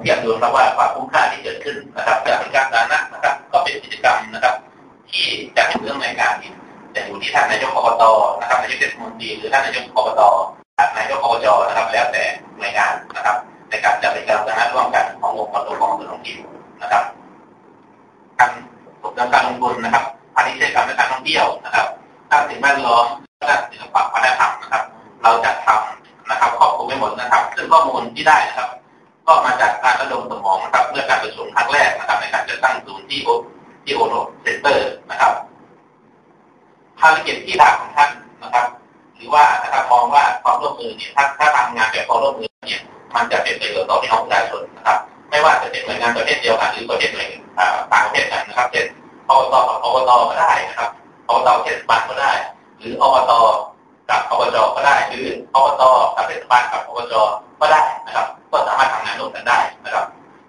เทียบดูครับว่าความคุ้มค่าที่เกิดขึ้นนะครับจากบริการสาธารณะนะครับก็เป็นกิจกรรมนะครับ ที่จะให้เรื่องในการจะอยู่ที่ท่านนายกอบตนะครับนายกเทศมนตรีหรือท่านนายกอบตนายกอบจนะครับ แล้วแต่หน่วยงานนะครับ ในการจัดบริการสาธารณะร่วมกันขององค์กรปกครองส่วนท้องถิ่นนะครับการส่งเสริมการลงทุนนะครับพาณิชยกรรมและการท่องเที่ยวนะครับด้านสิ่งแวดล้อมด้านศิลปะวัฒนธรรมนะครับ เราจะทำนะครับครอบคลุมไม่หมดนะครับ ซึ่งข้อมูลที่ได้นะครับ ก็มาจากการระดมสมองนะครับเมื่อการประชุมครั้งแรกนะครับในการจัดตั้งศูนย์ที่โอที่โอโนเซ็นเตอร์นะครับภารกิจที่ด่าของท่านนะครับหรือว่านะครับมองว่าความร่วมมือเนี่ยถ้าถ้าทำงานแบบความร่วมมือเนี่ยมันจะเป็นประโยชน์ต่อพี่น้องประชาชนนะครับ ไม่ว่าจะเป็นหน่วยงานประเภทเดียวกันหรือประเภทหน่วยต่างประเภทกันนะครับเช่นอบตกับอบตก็ได้นะครับอบตเทศบาลก็ได้ หรืออบต กับอบจก็ได้หรืออบตกับเทศบาลกับอบจก็ได้นะครับ ก็สามารถทำงานร่วมกันได้นะครับ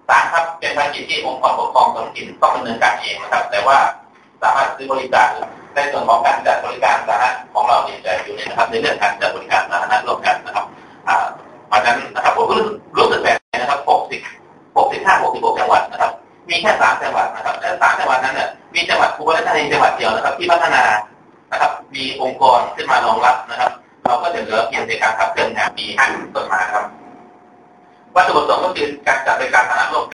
สามครับเป็นภารกิจที่องค์กรปกครองท้องถิ่นต้องดำเนินการเองนะครับ แต่ว่าสามารถซื้อบริการในส่วนของการจัดบริการสาธารณะของเราเนี่ยจะอยู่ในนะครับในเรื่องการจัดบริการสาธารณะร่วมกันนะครับเพราะฉะนั้นนะครับผมรู้รู้สึกแบบนะครับ 60 65 66จังหวัดนะครับ มีแค่ 3 จังหวัดนะครับ แต่ 3 จังหวัดนั้นเนี่ยมีจังหวัดอุบลราชธานีจังหวัดเดียวนะครับ ที่พัฒนานะครับ มีองค์กรขึ้นมารองรับนะครับ เราก็จะเหลือเพียงในการขับเคลื่อนงานปี5ต้นมาครับ วัตถุประสงค์ก็คือการจัดรายการสาระร่วม